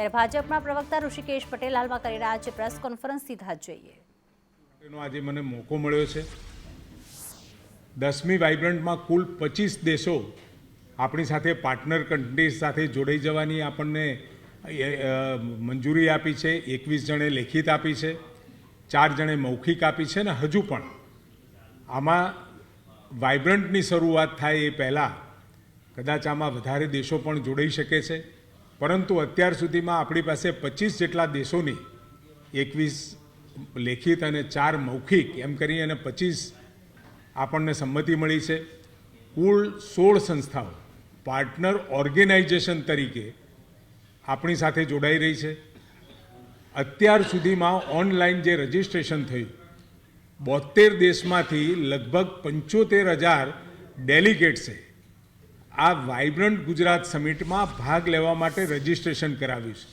ત્યારે ભાજપના પ્રવક્તા ઋષિકેશ પટેલ હાલમાં કરી રહ્યા છે પ્રેસ કોન્ફરન્સ, સીધા જોઈએ. એનો આજે મને મોકો મળ્યો છે. દસમી વાઇબ્રન્ટમાં કુલ પચીસ દેશો આપણી સાથે પાર્ટનર કન્ટ્રીઝ સાથે જોડાઈ જવાની આપણને મંજૂરી આપી છે. એકવીસ જણે લેખિત આપી છે. ચાર જણે મૌખિક આપી છે ને હજુ પણ. આમાં વાઇબ્રન્ટની શરૂઆત થાય એ પહેલાં કદાચ આમાં વધારે દેશો પણ જોડાઈ શકે છે. પરંતુ અત્યાર સુધીમાં આપણી પાસે પચીસ જેટલા દેશોની એકવીસ લેખિત અને ચાર મૌખિક એમ કરી અને પચીસ આપણને સંમતિ મળી છે. કુલ સોળ સંસ્થાઓ પાર્ટનર ઓર્ગેનાઇઝેશન તરીકે આપણી સાથે જોડાઈ રહી છે. અત્યાર સુધીમાં ઓનલાઈન જે રજિસ્ટ્રેશન થયું બોતેર દેશમાંથી લગભગ પંચોતેર હજાર ડેલિગેટ્સે આ વાઇબ્રન્ટ ગુજરાત સમિટમાં ભાગ લેવા માટે રજિસ્ટ્રેશન કરાવ્યું છે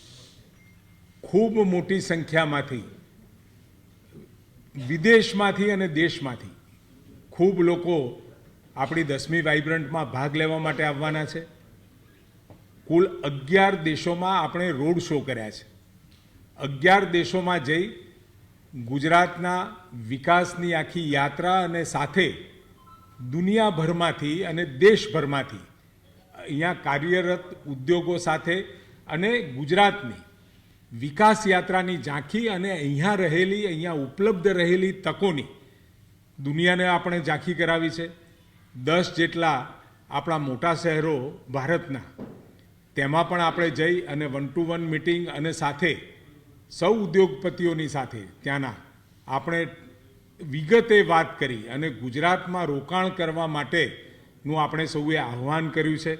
ખૂબ મોટી સંખ્યામાંથી, વિદેશમાંથી અને દેશમાંથી ખૂબ લોકો આપણી દસમી વાઇબ્રન્ટમાં ભાગ લેવા માટે આવવાના છે. કુલ અગિયાર દેશોમાં આપણે રોડ શો કર્યા છે. અગિયાર દેશોમાં જઈ ગુજરાતના વિકાસની આખી યાત્રા અને સાથે દુનિયાભરમાંથી અને દેશભરમાંથી અહીંયા કાર્યરત ઉદ્યોગો સાથે અને ગુજરાતની વિકાસ યાત્રાની ઝાંખી અને અહીંયા રહેલી, અહીંયા ઉપલબ્ધ રહેલી તકોની દુનિયાને આપણે ઝાંખી કરાવી છે. દસ જેટલા આપણા મોટા શહેરો ભારતના, તેમાં પણ આપણે જઈ અને વન ટુ વન મિટિંગ અને સાથે સૌ ઉદ્યોગપતિઓની સાથે ત્યાંના આપણે વિગતે વાત કરી અને ગુજરાતમાં રોકાણ કરવા માટેનું આપણે સૌએ આહ્વાન કર્યું છે.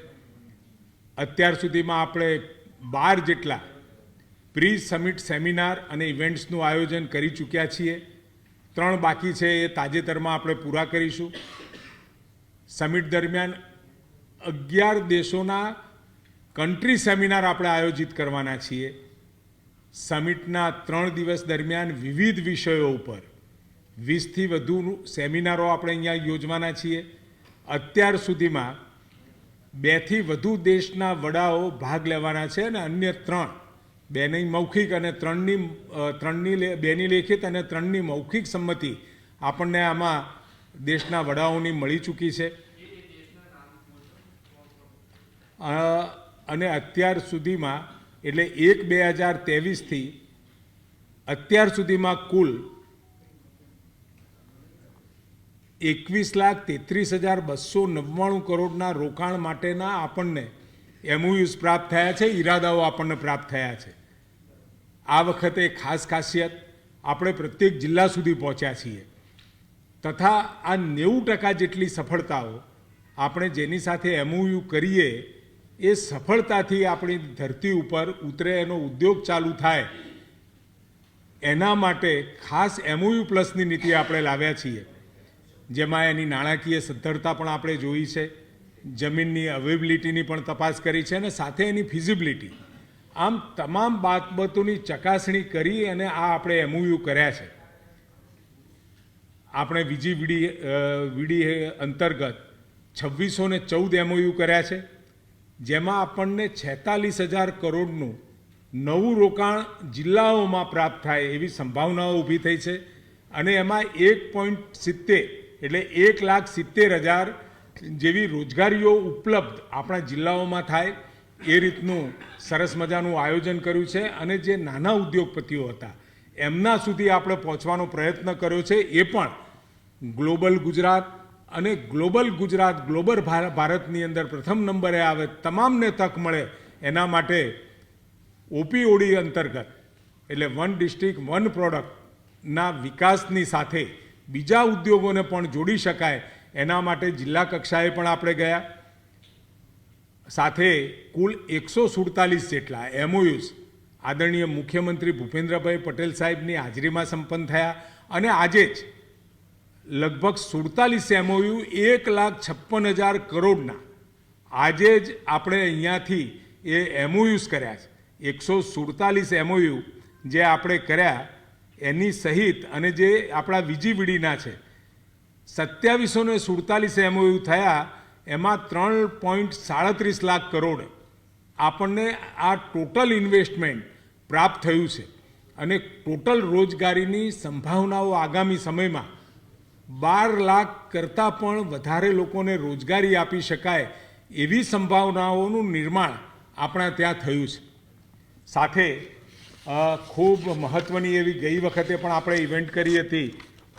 અત્યાર સુધીમાં આપણે બાર જેટલા પ્રી સમિટ સેમિનાર અને ઇવેન્ટ્સનું આયોજન કરી ચૂક્યા છીએ. ત્રણ બાકી છે એ તાજેતરમાં આપણે પૂરા કરીશું. સમિટ દરમિયાન અગિયાર દેશોના કન્ટ્રી સેમિનાર આપણે આયોજિત કરવાના છીએ. સમિટના ત્રણ દિવસ દરમિયાન વિવિધ વિષયો ઉપર વીસથી વધુ સેમિનારો આપણે અહીંયા યોજવાના છીએ. અત્યાર સુધીમાં બેથી વધુ દેશના વડાઓ ભાગ લેવાના છે અને અન્ય ત્રણ, બેની મૌખિક અને ત્રણની ત્રણની બેની લેખિત અને ત્રણની મૌખિક સંમતિ આપણને આમાં દેશના વડાઓની મળી ચૂકી છે. અને અત્યાર સુધીમાં, એટલે એક બે હજાર ત્રેવીસથી, અત્યાર સુધીમાં કુલ એકવીસ લાખ તેત્રીસ હજાર બસો નવ્વાણું કરોડના રોકાણ માટેના આપણને એમઓયુઝ પ્રાપ્ત થયા છે, ઈરાદાઓ આપણને પ્રાપ્ત થયા છે. આ વખતે ખાસ ખાસિયત, આપણે પ્રત્યેક જિલ્લા સુધી પહોંચ્યા છીએ. તથા આ નેવું ટકા જેટલી સફળતાઓ આપણે જેની સાથે એમઓયુ કરીએ, એ સફળતાથી આપણી ધરતી ઉપર ઉતરે, એનો ઉદ્યોગ ચાલુ થાય. એના માટે ખાસ એમઓયુ પ્લસની નીતિ આપણે લાવ્યા છીએ. જેમાં એની નાણાકીય સદ્ધરતા પણ આપણે જોઈ છે. જમીનની અવેબિલિટીની પણ તપાસ કરી છે અને સાથે એની ફિઝિબિલિટી આમ તમામ બાબતોની ચકાસણી કરી અને આ આપણે એમઓયુ કર્યા છે. આપણે બીજી વીડી વીડી અંતર્ગત છવ્વીસો ને ચૌદ એમઓયુ કર્યા છે. જેમાં આપણને છેતાલીસ હજાર કરોડનું નવું રોકાણ જિલ્લાઓમાં પ્રાપ્ત થાય એવી સંભાવનાઓ ઊભી થઈ છે. અને એમાં એક પોઈન્ટ સિત્તેર એટલે એક લાખ સિત્તેર હજાર જેવી રોજગારીઓ ઉપલબ્ધ આપણા જિલ્લાઓમાં થાય એ રીતનું સરસ મજાનું આયોજન કર્યું છે અને જે નાના ઉદ્યોગપતિઓ હતા, એમના સુધી આપણે પહોંચવાનો પ્રયત્ન કર્યો છે એ પણ ગ્લોબલ ગુજરાત અને ગ્લોબલ ગુજરાત ગ્લોબલ ભાર- ભારતની અંદર પ્રથમ નંબરે આવે, તમામને તક મળે એના માટે ઓપીઓડી અંતર્ગત એટલે વન ડિસ્ટ્રિક્ટ વન પ્રોડક્ટના વિકાસની સાથે બીજા ઉદ્યોગોને પણ જોડી શકાય. એના માટે જિલ્લા કક્ષાએ પણ આપણે ગયા. સાથે કુલ એકસો સુડતાલીસ જેટલા એમઓયુસ આદરણીય મુખ્યમંત્રી ભૂપેન્દ્રભાઈ પટેલ સાહેબની હાજરીમાં સંપન્ન થયા. અને આજે જ લગભગ સુડતાલીસ એમઓયુ એક લાખ છપ્પન હજાર કરોડના આજે જ આપણે અહીંયાથી એ એમઓયુસ કર્યા છે. એકસો સુડતાલીસ એમઓયુ જે આપણે કર્યા એની સહિત અને જે આપણા વીજીવીડીના છે સત્યાવીસો ને સુડતાલીસ એમઓયુ થયા, એમાં ત્રણ પોઈન્ટ સાડત્રીસ લાખ કરોડ આપણને આ ટોટલ ઇન્વેસ્ટમેન્ટ પ્રાપ્ત થયું છે. અને ટોટલ રોજગારીની સંભાવનાઓ આગામી સમયમાં બાર લાખ કરતાં પણ વધારે લોકોને રોજગારી આપી શકાય એવી સંભાવનાઓનું નિર્માણ આપણા ત્યાં થયું છે. સાથે ખૂબ મહત્ત્વની એવી ગઈ વખતે પણ આપણે ઇવેન્ટ કરી હતી.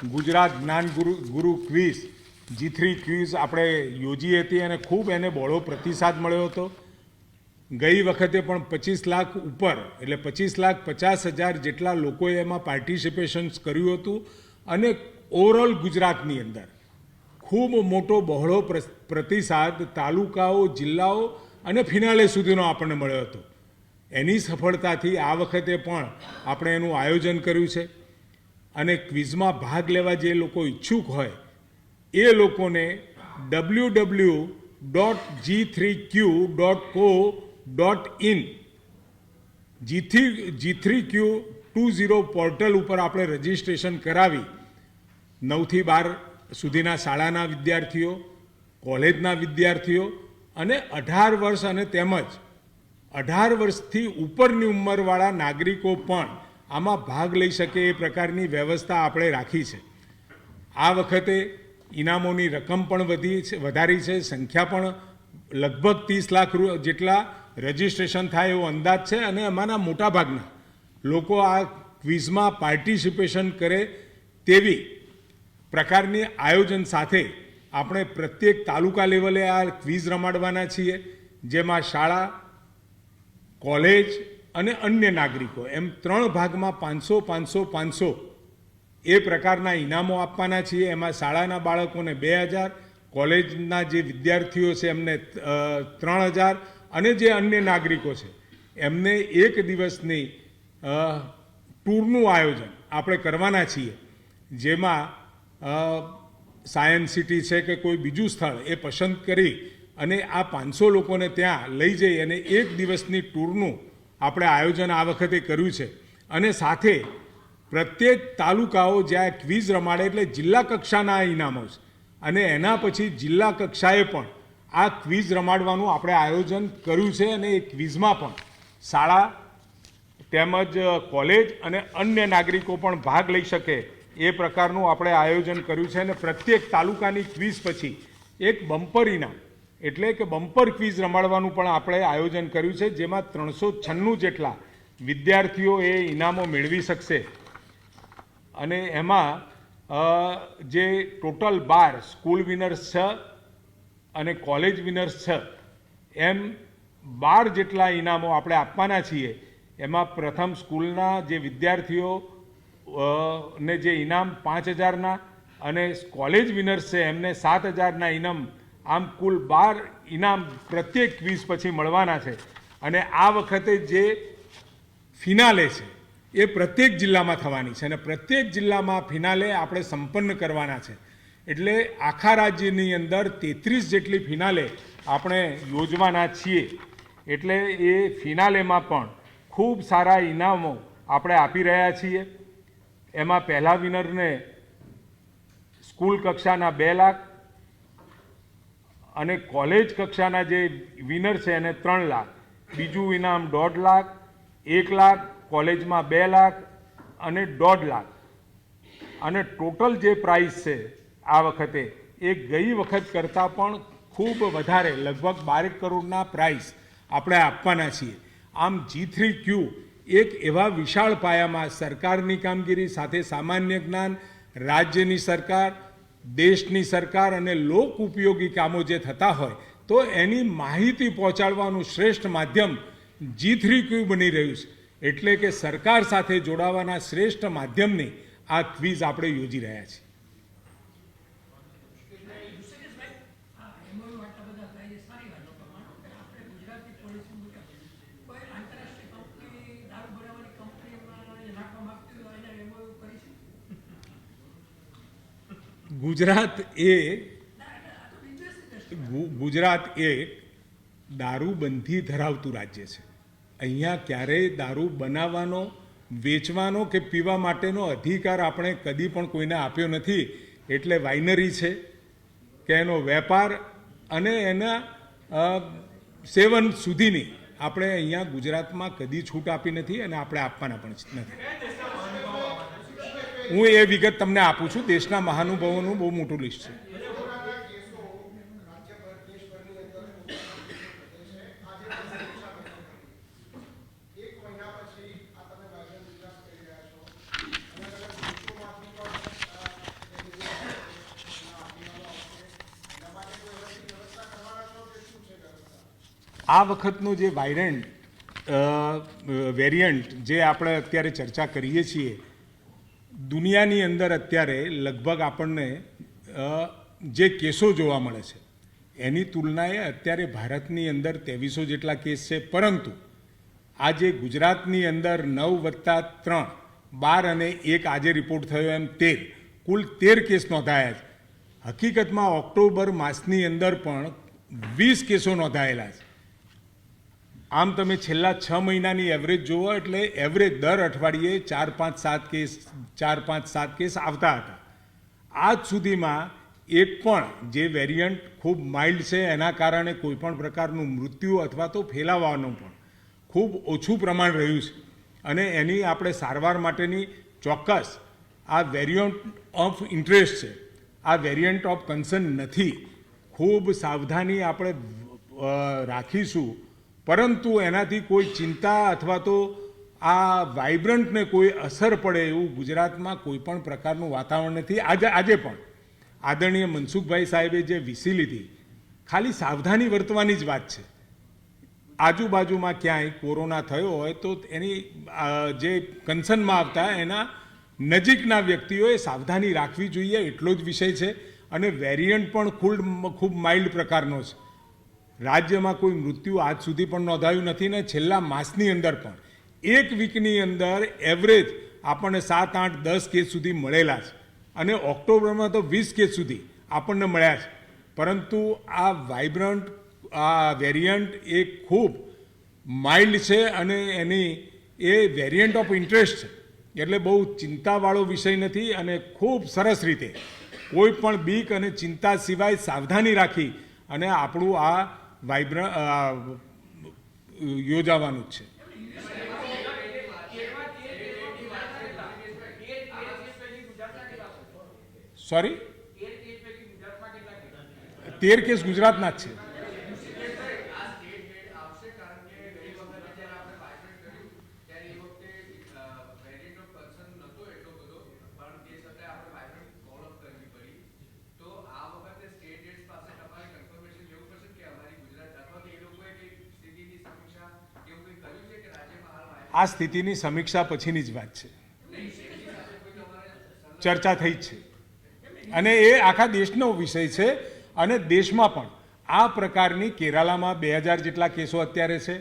ગુજરાત જ્ઞાન ગુરુ ગુરુ ક્વિઝ જી થ્રી ક્વિઝ આપણે યોજી હતી અને ખૂબ એને બહોળો પ્રતિસાદ મળ્યો હતો. ગઈ વખતે પણ પચીસ લાખ ઉપર, એટલે પચીસ લાખ પચાસ હજાર જેટલા લોકોએ એમાં પાર્ટિસિપેશન્સ કર્યું હતું અને ઓવરઓલ ગુજરાતની અંદર. ખૂબ મોટો બહોળો પ્રતિસાદ તાલુકાઓ, જિલ્લાઓ અને ફિનાલે સુધીનો આપણને મળ્યો હતો. એની સફળતાથી આ વખતે પણ આપણે એનું આયોજન કર્યું છે. અને ક્વિઝમાં ભાગ લેવા જે લોકો ઈચ્છુક હોય, એ લોકોને W W dot G three Q dot co dot in G three G three Q two zero portal ઉપર આપણે રજિસ્ટ્રેશન કરાવી. નવથી બાર સુધીના શાળાના વિદ્યાર્થીઓ, કોલેજના વિદ્યાર્થીઓ અને અઢાર વર્ષ અને તેમજ અઢાર વર્ષથી ઉપરની ઉંમરવાળા નાગરિકો પણ આમાં ભાગ લઈ શકે એ પ્રકારની વ્યવસ્થા આપણે રાખી છે. આ વખતે ઇનામોની રકમ પણ વધી છે, વધારી છે, સંખ્યા પણ લગભગ ત્રીસ લાખ જેટલા રજિસ્ટ્રેશન થાય એવો અંદાજ છે અને એમાંના મોટાભાગના લોકો આ ક્વિઝમાં પાર્ટિસિપેશન કરે તેવી પ્રકારની આયોજન સાથે આપણે પ્રત્યેક તાલુકા લેવલે આ ક્વિઝ રમાડવાના છીએ. જેમાં શાળા કોલેજ અને અન્ય નાગરિકો, એમ ત્રણ ભાગમાં પાંચસો પાંચસો પાંચસો એ પ્રકારના ઇનામો આપવાના છીએ. એમાં શાળાના બાળકોને બે હજાર, કોલેજના જે વિદ્યાર્થીઓ છે એમને ત્રણ હજાર અને જે અન્ય નાગરિકો છે, એમને એક દિવસની ટૂરનું આયોજન આપણે કરવાના છીએ, જેમાં સાયન્સ સિટી છે કે કોઈ બીજું સ્થળ એ પસંદ કરી અને આ પાંચસો લોકોને ત્યાં લઈ જઈ અને એક દિવસની ટૂરનું આપણે આયોજન આ વખતે કર્યું છે. અને સાથે પ્રત્યેક તાલુકાઓ જ્યાં ક્વિઝ રમાડે એટલે જિલ્લા કક્ષાના ઇનામો છે અને એના પછી જિલ્લા કક્ષાએ પણ આ ક્વિઝ રમાડવાનું આપણે આયોજન કર્યું છે અને એ ક્વિઝમાં પણ શાળા તેમજ કોલેજ અને અન્ય નાગરિકો પણ ભાગ લઈ શકે એ પ્રકારનું આપણે આયોજન કર્યું છે અને પ્રત્યેક તાલુકાની ક્વિઝ પછી એક બમ્પર ઇનામ એટલે કે બમ્પર ક્વિઝ રમાડવાનું પણ આપણે આયોજન કર્યું છે, જેમાં ત્રણસો છન્નું જેટલા વિદ્યાર્થીઓ એ ઇનામો મેળવી શકશે. અને એમાં જે ટોટલ બાર સ્કૂલ વિનર્સ છ અને કોલેજ વિનર્સ છ, એમ બાર જેટલા ઇનામો આપણે આપવાના છીએ. એમાં પ્રથમ સ્કૂલના જે વિદ્યાર્થીઓ ને જે ઇનામ પાંચ હજારના અને કોલેજ વિનર્સ છે, એમને સાત હજારના ઇનામ આમ કુલ બાર ઇનામ પ્રત્યેક ક્વિઝ પછી મળવાના છે. અને આ વખતે જે ફિનાલે છે, એ પ્રત્યેક જિલ્લામાં થવાની છે. અને પ્રત્યેક જિલ્લામાં ફિનાલે આપણે સંપન્ન કરવાના છે. એટલે આખા રાજ્યની અંદર તેત્રીસ જેટલી ફિનાલે આપણે યોજવાના છીએ. એટલે એ ફિનાલેમાં પણ ખૂબ સારા ઇનામો આપણે આપી રહ્યા છીએ. એમાં પહેલા વિનરને સ્કૂલ કક્ષાના બે લાખ અને કોલેજ કક્ષાના જે વિનર છે એને ત્રણ લાખ, બીજું ઇનામ દોઢ લાખ, એક લાખ, કોલેજમાં બે લાખ અને દોઢ લાખ. અને ટોટલ જે પ્રાઇસ છે આ વખતે એ ગઈ વખત કરતાં પણ ખૂબ વધારે, લગભગ બારેક કરોડના પ્રાઇસ આપણે આપવાના છીએ. આમ જી થ્રી ક્યુ એક એવા વિશાળ પાયામાં સરકારની કામગીરી સાથે સામાન્ય જ્ઞાન, રાજ્યની સરકાર દેશની સરકાર અને લોક ઉપયોગી કામો જે થતા હોય, તો એની માહિતી પહોંચાડવાનું શ્રેષ્ઠ માધ્યમ જી થ્રી ક્યુ બની રહ્યું છે. એટલે કે સરકાર સાથે જોડાવાના શ્રેષ્ઠ માધ્યમની આ ક્વિઝ આપણે યોજી રહ્યા છીએ. ગુજરાત એ ગુજરાત એ દારૂબંધી ધરાવતું રાજ્ય છે. અહીંયા ક્યારેય દારૂ બનાવવાનો, વેચવાનો કે પીવા માટેનો અધિકાર આપણે કદી પણ કોઈને આપ્યો નથી. એટલે વાઇનરી છે કે એનો વેપાર અને એના સેવન સુધીની આપણે અહીંયા ગુજરાતમાં કદી છૂટ આપી નથી અને આપણે આપવાના પણ નથી. હું એ વિગત તમને આપું છું, દેશના મહાનુભાવોનું બહુ મોટું લિસ્ટ છે. આ વખતનું જે વાયરન્ટ વેરિયન્ટ જે આપણે અત્યારે ચર્ચા કરીએ છીએ દુનિયાની અંદર અત્યારે લગભગ આપણને જે કેસો જોવા મળે છે, એની તુલનાએ અત્યારે ભારતની અંદર ત્રેવીસો જેટલા કેસ છે. પરંતુ આજે ગુજરાતની અંદર નવ વત્તા ત્રણ, બાર અને એક આજે રિપોર્ટ થયો એમ તેર, કુલ તેર કેસ નોંધાયા છે. હકીકતમાં ઓક્ટોબર માસની અંદર પણ વીસ કેસો નોંધાયેલા છે. આમ તમે છેલ્લા છ મહિનાની એવરેજ જુઓ એટલે એવરેજ દર અઠવાડિયે ચાર પાંચ સાત કેસ, ચાર પાંચ સાત કેસ આવતા હતા. આજ સુધીમાં એક પણ જે વેરિયન્ટ ખૂબ માઇલ્ડ છે, એના કારણે કોઈપણ પ્રકારનું મૃત્યુ અથવા તો ફેલાવાનું પણ ખૂબ ઓછું પ્રમાણ રહ્યું છે. અને એની આપણે સારવાર માટેની ચોક્કસ આ વેરિયન્ટ ઓફ ઇન્ટરેસ્ટ છે. આ વેરિયન્ટ ઓફ કન્સર્ન નથી. ખૂબ સાવધાની આપણે રાખીશું પરંતુ એનાથી કોઈ ચિંતા અથવા તો આ વાઇબ્રન્ટને કોઈ અસર પડે એવું ગુજરાતમાં કોઈ પણ પ્રકારનું વાતાવરણ નથી. આજે આજે પણ આદરણીય મનસુખભાઈ સાહેબે જે વીસી લીધી, ખાલી સાવધાની વર્તવાની જ વાત છે. આજુબાજુમાં ક્યાંય કોરોના થયો હોય તો એની જે કન્સર્નમાં આવતા એના નજીકના વ્યક્તિઓએ સાવધાની રાખવી જોઈએ, એટલો જ વિષય છે. અને વેરિયન્ટ પણ ખૂબ ખૂબ માઇલ્ડ પ્રકારનો છે. રાજ્યમાં કોઈ મૃત્યુ આજ સુધી પણ નોંધાયું નથી ને છેલ્લા માસની અંદર પણ. એક વીકની અંદર એવરેજ આપણને સાત, આઠ, દસ કેસ સુધી મળેલા છે. અને ઓક્ટોબરમાં તો વીસ કેસ સુધી આપણને મળ્યા છે. પરંતુ આ વાઇબ્રન્ટ આ વેરિયન્ટ એ ખૂબ માઇલ્ડ છે અને એની, એ વેરિયન્ટ ઓફ ઇન્ટરેસ્ટ છે. એટલે બહુ ચિંતાવાળો વિષય નથી અને ખૂબ સરસ રીતે કોઈ પણ બીક અને ચિંતા સિવાય સાવધાની રાખી અને આપણું આ વાઇબ્ર યોજાવાનું જ છે. સોરી તેર કેસ ગુજરાતના જ છે. આ સ્થિતિની સમીક્ષા પછીની જ વાત છે. ચર્ચા થઈ જ છે. અને એ આખા દેશનો વિષય છે અને દેશમાં પણ. આ પ્રકારની કેરાલામાં બે હજાર જેટલા કેસો અત્યારે છે.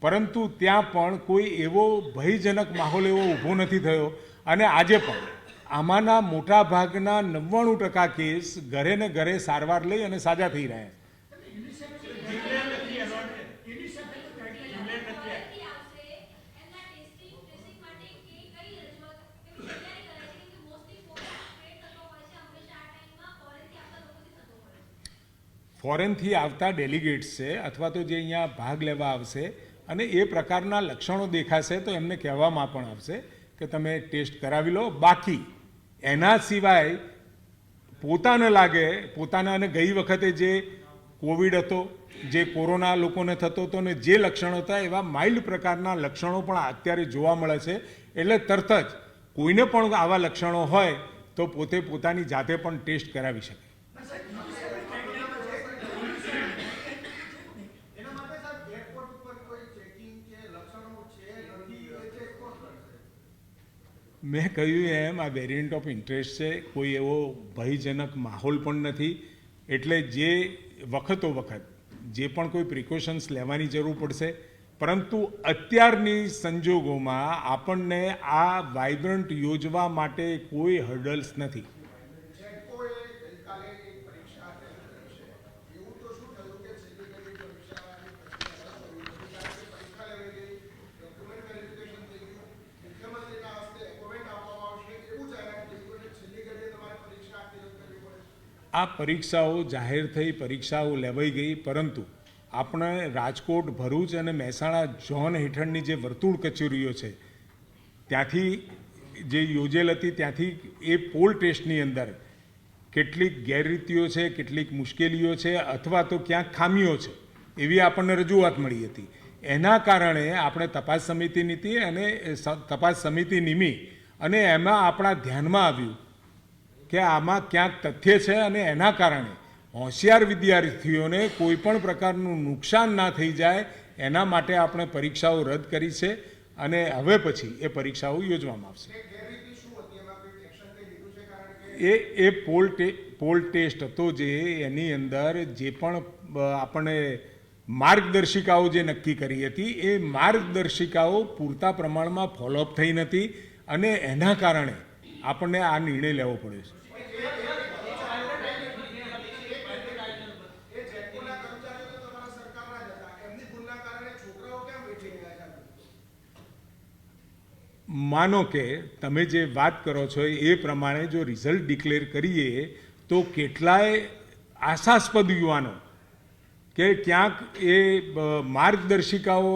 પરંતુ ત્યાં પણ કોઈ એવો ભયજનક માહોલ એવો ઊભો નથી થયો. અને આજે પણ આમાંના મોટા ભાગના નવ્વાણું ટકા કેસ ઘરે ને ઘરે સારવાર લઈ અને સાજા થઈ રહ્યા છે. ફોરેનથી આવતા ડેલિગેટ્સ છે અથવા તો જે અહીંયા ભાગ લેવા આવશે અને એ પ્રકારના લક્ષણો દેખાશે તો એમને કહેવામાં પણ આવશે કે તમે ટેસ્ટ કરાવી લો. બાકી એના સિવાય પોતાને લાગે, પોતાના અને ગઈ વખતે જે કોવિડ હતો, જે કોરોના લોકોને થતો હતો ને જે લક્ષણો હતા એવા માઇલ્ડ પ્રકારના લક્ષણો પણ અત્યારે જોવા મળે છે. એટલે તરત જ કોઈને પણ આવા લક્ષણો હોય તો પોતે પોતાની જાતે પણ ટેસ્ટ કરાવી શકે એના માટે સાહેબ એરપોર્ટ ઉપર કોઈ ચેકિંગ કે લક્ષણો છે નથી એ ચેક કોણ કરશે મેં કહ્યું એમ, આ વેરિયન્ટ ઓફ ઇન્ટરેસ્ટ છે, કોઈ એવો ભયજનક માહોલ પણ નથી. એટલે જે વખતો વખત, જે પણ કોઈ પ્રિકોશન્સ લેવાની જરૂર પડશે. પરંતુ અત્યારની સંજોગોમાં આપણને આ વાઇબ્રન્ટ યોજવા માટે કોઈ હર્ડલ્સ નથી જેટકોએ ગઈકાલે એક પરીક્ષા અટેન્ડ કરી છે એવું તો શું થયું કે છેલ્લી ઘડી પરીક્ષાની પ્રક્રિયા રદ કરવી પડી કારણ કે પરીક્ષા લેવાઈ ગઈ ડોક્યુમેન્ટ વેરિફિકેશન થઈ ગયું મુખ્યમંત્રીના હસ્તે એપોઇન્ટમેન્ટ આપવામાં આવશે એવું જાહેરાત થઈ ગયું એટલે છેલ્લી ઘડીએ તમારે પરીક્ષા આપી રદ કરવી પડે આ પરીક્ષાઓ જાહેર થઈ, પરીક્ષાઓ લેવાઈ ગઈ, પરંતુ આપણે રાજકોટ, ભરૂચ અને મહેસાણા ઝોન હેઠળની જે વર્તુળ કચેરીઓ છે, ત્યાંથી જે યોજેલ હતી, ત્યાંથી એ પોલ ટેસ્ટની અંદર કેટલીક ગેરરીતિઓ છે, કેટલીક મુશ્કેલીઓ છે, અથવા તો ક્યાંક ખામીઓ છે, એવી આપણને રજૂઆત મળી હતી. એના કારણે આપણે તપાસ સમિતિ નીતિ અને તપાસ સમિતિ નિમી અને એમાં આપણા ધ્યાનમાં આવ્યું કે આમાં ક્યાંક તથ્ય છે અને એના કારણે હોશિયાર વિદ્યાર્થીઓને કોઈ પણ પ્રકારનું નુકસાન ના થઈ જાય એના માટે આપણે પરીક્ષાઓ રદ કરી છે અને હવે પછી એ પરીક્ષાઓ યોજવામાં આવશે. એ એ એ પોલ પોલ ટેસ્ટ હતો જે એની અંદર જે પણ આપણે માર્ગદર્શિકાઓ જે નક્કી કરી હતી એ માર્ગદર્શિકાઓ પૂરતા પ્રમાણમાં ફોલોઅપ થઈ નથી અને એના કારણે આપણને આ નિર્ણય લેવો ગયા છે. માનો કે તમે જે વાત કરો છો એ પ્રમાણે જો રિઝલ્ટ ડિક્લેર કરીએ, તો કેટલાય આશાસ્પદ યુવાનો કે ક્યાંક એ માર્ગદર્શિકાઓ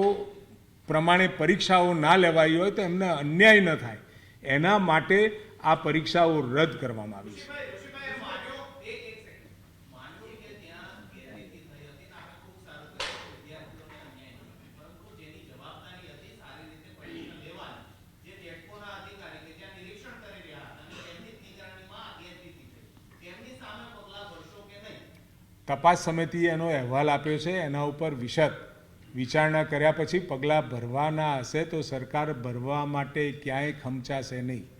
પ્રમાણે પરીક્ષાઓ ના લેવાઈ હોય તો એમને અન્યાય ન થાય. એના માટે આ પરીક્ષાઓ રદ કરવામાં આવી છે. તપાસ સમિતિએ એનો અહેવાલ આપ્યો છે એના ઉપર વિશદ વિચારણા કર્યા પછી પગલાં ભરવાના હશે તો સરકાર ભરવા માટે ક્યાંય ખમચાશે નહીં.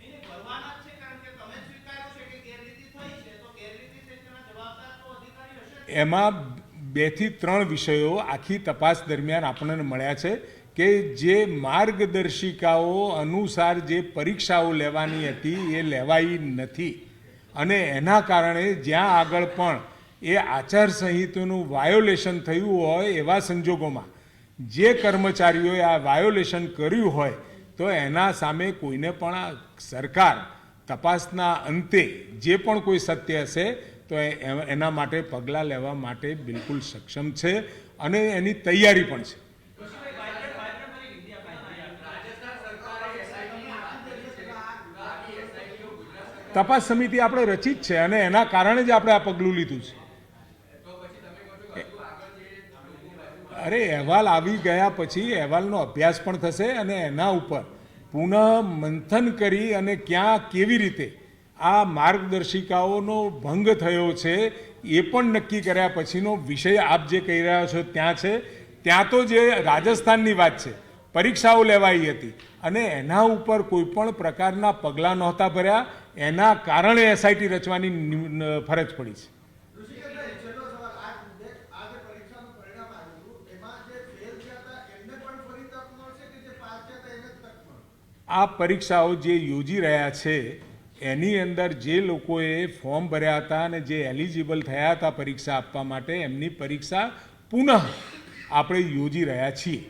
એમાં બેથી ત્રણ વિષયો આખી તપાસ દરમિયાન આપણને મળ્યા છે કે જે માર્ગદર્શિકાઓ અનુસાર જે પરીક્ષાઓ લેવાની હતી એ લેવાઈ નથી. અને એના કારણે જ્યાં આગળ પણ એ આચારસંહિતાનું વાયોલેશન થયું હોય એવા સંજોગોમાં જે કર્મચારીઓએ આ વાયોલેશન કર્યું હોય તો એના સામે કોઈને પણ સરકાર તપાસના અંતે જે પણ કોઈ સત્ય હશે તો એના માટે પગલાં લેવા માટે બિલકુલ સક્ષમ છે અને એની તૈયારી પણ છે. તપાસ સમિતિ આપણે રચી જ છે અને એના કારણે જ આપણે આ પગલું લીધું છે. અરે અહેવાલ આવી ગયા પછી અહેવાલનો અભ્યાસ પણ થશે અને એના ઉપર પુનઃ મંથન કરી અને ક્યાં કેવી રીતે આ માર્ગદર્શિકાઓનો ભંગ થયો છે એ પણ નક્કી કર્યા પછીનો વિષય આપ જે કહી રહ્યા છો ત્યાં છે. ત્યાં તો જે રાજસ્થાનની વાત છે પરીક્ષાઓ લેવાઈ હતી અને એના ઉપર કોઈ પણ પ્રકારના પગલાં નહોતા ભર્યા એના કારણે એસઆઈટી રચવાની ફરજ પડી છે. આ પરીક્ષાઓ જે યોજી રહ્યા છે એની અંદર જે લોકોએ ફોર્મ ભર્યા હતા અને જે એલિજિબલ થયા હતા પરીક્ષા આપવા માટે, એમની પરીક્ષા પુનઃ આપણે યોજી રહ્યા છીએ.